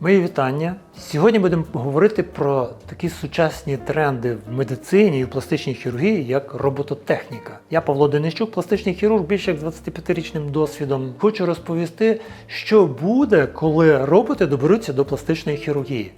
Мої вітання. Сьогодні будемо говорити про такі сучасні тренди в медицині і в пластичній хірургії, як робототехніка. Я Павло Денищук, пластичний хірург, більше як 25-річним досвідом. Хочу розповісти, що буде, коли роботи доберуться до пластичної хірургії.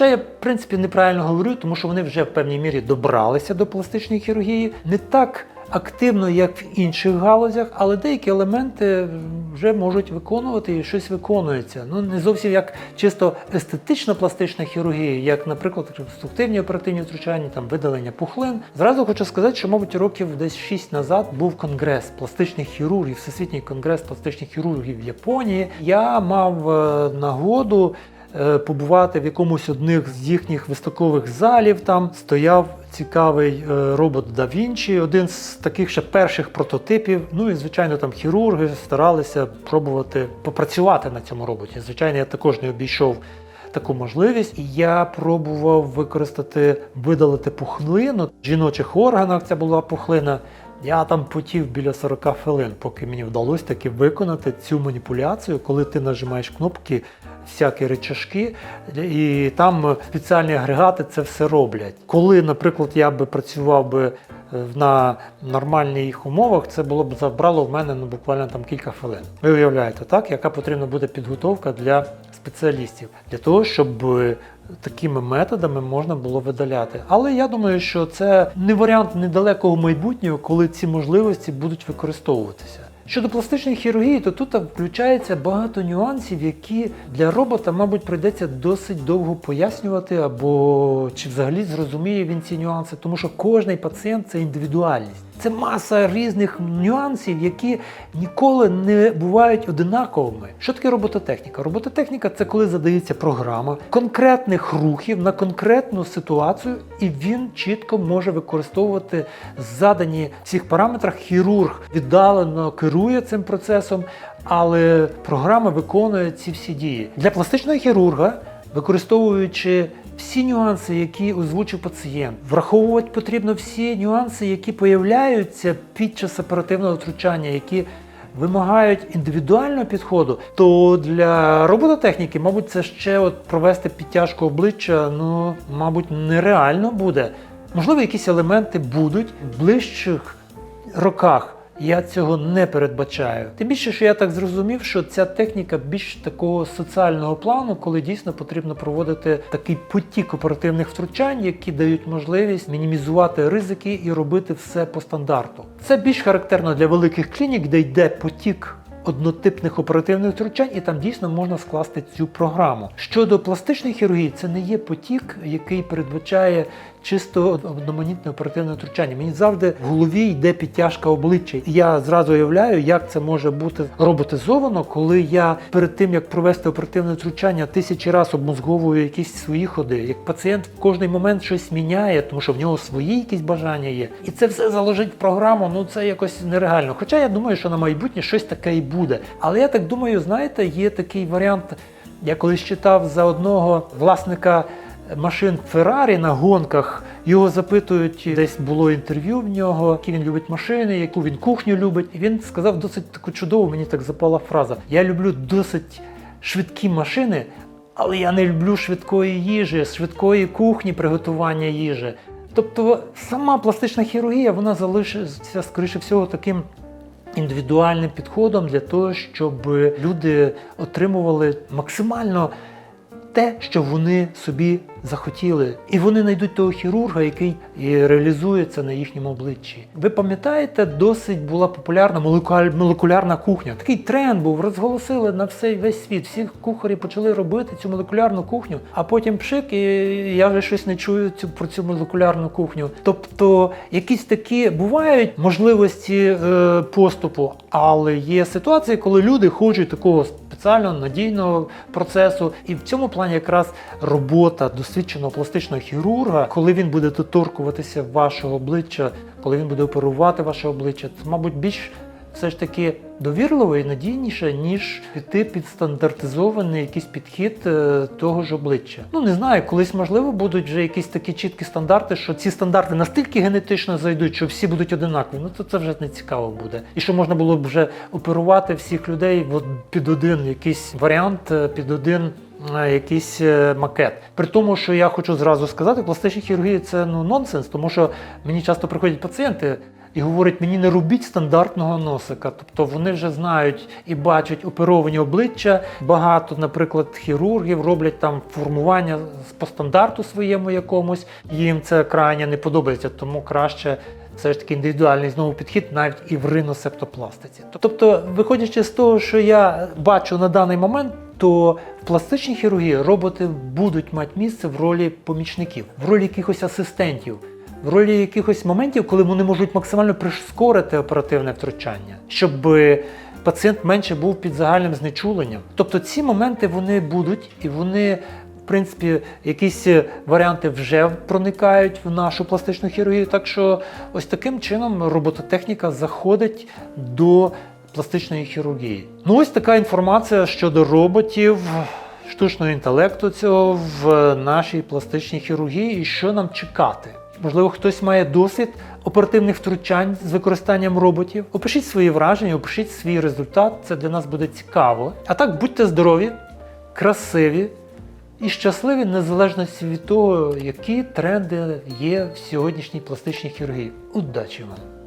Хоча я, в принципі, неправильно говорю, тому що вони вже в певній мірі добралися до пластичної хірургії. Не так активно, як в інших галузях, але деякі елементи вже можуть виконувати і щось виконується. Ну не зовсім як чисто естетична пластична хірургія, як, наприклад, реконструктивні оперативні втручання, там видалення пухлин. Зразу хочу сказати, що, мабуть, років десь 6 назад був конгрес пластичних хірургів, всесвітній конгрес пластичних хірургів в Японії. Я мав е, нагоду побувати в якомусь одних з їхніх виставкових залів. Там стояв цікавий е, робот Да Вінчі, один з таких ще перших прототипів. Ну і звичайно, там хірурги старалися пробувати попрацювати на цьому роботі. Звичайно, я також не обійшов. Таку можливість, і я пробував використати, видалити пухлину в жіночих органах. Це була пухлина. Я там потів біля 40 хвилин, поки мені вдалося таки виконати цю маніпуляцію, коли ти нажимаєш кнопки, всякі речашки, і там спеціальні агрегати це все роблять. Коли, наприклад, я би працював би на нормальних умовах, це було б забрало в мене ну, буквально там кілька хвилин. Ви уявляєте, так, яка потрібна буде підготовка для спеціалістів для того, щоб е, такими методами можна було видаляти. Але я думаю, що це не варіант недалекого майбутнього, коли ці можливості будуть використовуватися. Щодо пластичної хірургії, то тут включається багато нюансів, які для робота, мабуть, прийдеться досить довго пояснювати, або чи взагалі зрозуміє він ці нюанси, тому що кожний пацієнт це індивідуальність. Це маса різних нюансів, які ніколи не бувають одинаковими. Що таке робототехніка? Робототехніка це коли задається програма конкретних рухів на конкретну ситуацію, і він чітко може використовувати задані в цих параметрах. Хірург віддалено керує цим процесом, але програма виконує ці всі дії. Для пластичного хірурга, використовуючи всі нюанси, які озвучив пацієнт. Враховувати потрібно всі нюанси, які появляються під час оперативного втручання, які вимагають індивідуального підходу, то для робототехніки, мабуть, це ще от провести підтяжку обличчя, ну, мабуть, нереально буде. Можливо, якісь елементи будуть в ближчих роках. Я цього не передбачаю. Тим більше, що я так зрозумів, що ця техніка більш такого соціального плану, коли дійсно потрібно проводити такий потік оперативних втручань, які дають можливість мінімізувати ризики і робити все по стандарту. Це більш характерно для великих клінік, де йде потік. Однотипних оперативних втручань, і там дійсно можна скласти цю програму. Щодо пластичної хірургії, це не є потік, який передбачає чисто одноманітне оперативне втручання. Мені завжди в голові йде підтяжка обличчя. Я зразу уявляю, як це може бути роботизовано, коли я перед тим як провести оперативне втручання тисячі разів обмозговую якісь свої ходи. Як пацієнт в кожний момент щось міняє, тому що в нього свої якісь бажання є, і це все заложить в програму. Ну це якось нереально. Хоча я думаю, що на майбутнє щось таке і буде. Але я так думаю, знаєте, є такий варіант. Я колись читав за одного власника машин Феррарі на гонках. Його запитують, десь було інтерв'ю в нього, які він любить машини, яку він кухню любить. І він сказав досить таку чудову, мені так запала фраза. Я люблю досить швидкі машини, але я не люблю швидкої їжі, швидкої кухні приготування їжі. Тобто сама пластична хірургія вона залишиться, скоріше всього, таким індивідуальним підходом для того, щоб люди отримували максимально те, що вони собі захотіли, і вони знайдуть того хірурга, який реалізується на їхньому обличчі. Ви пам'ятаєте, досить була популярна молекулярна кухня. Такий тренд був, розголосили на всей весь світ. Всі кухарі почали робити цю молекулярну кухню, а потім пшик, і я вже щось не чую цю про цю молекулярну кухню. Тобто, якісь такі бувають можливості е, поступу, але є ситуації, коли люди хочуть такого спеціального надійного процесу. І в цьому плані якраз робота досвідченого пластичного хірурга, коли він буде доторкуватися вашого обличчя, коли він буде оперувати ваше обличчя, це, мабуть, більш все ж таки довірливо і надійніше, ніж піти під стандартизований якийсь підхід е, того ж обличчя. Ну не знаю, колись можливо будуть вже якісь такі чіткі стандарти, що ці стандарти настільки генетично зайдуть, що всі будуть одинакові. Ну то це вже не цікаво буде. І що можна було б вже оперувати всіх людей от під один якийсь варіант, е, під один. е, Якийсь макет. При тому, що я хочу зразу сказати, пластична хірургія це ну нонсенс, тому що мені часто приходять пацієнти і говорять, мені не робіть стандартного носика. Тобто вони вже знають і бачать оперовані обличчя. Багато, наприклад, хірургів роблять там формування по стандарту своєму якомусь. Їм це крайне не подобається, тому краще. Все ж таки індивідуальний знову підхід навіть і в риносептопластиці. Тобто, виходячи з того, що я бачу на даний момент, то в пластичній хірургії роботи будуть мати місце в ролі помічників, в ролі якихось асистентів, в ролі якихось моментів, коли вони можуть максимально прискорити оперативне втручання, щоб е, пацієнт менше був під загальним знечуленням. Тобто ці моменти вони будуть і вони. В принципі, якісь е, варіанти вже проникають в нашу пластичну хірургію. Так що ось таким чином робототехніка заходить до пластичної хірургії. Ну ось така інформація щодо роботів, штучного інтелекту цього в нашій пластичній хірургії і що нам чекати. Можливо, хтось має досвід оперативних втручань з використанням роботів. Опишіть свої враження, опишіть свій результат. Це для нас буде цікаво. А так, будьте здорові, красиві і щасливі незалежно від того, які тренди є в сьогоднішній пластичній хірургії. Удачі вам!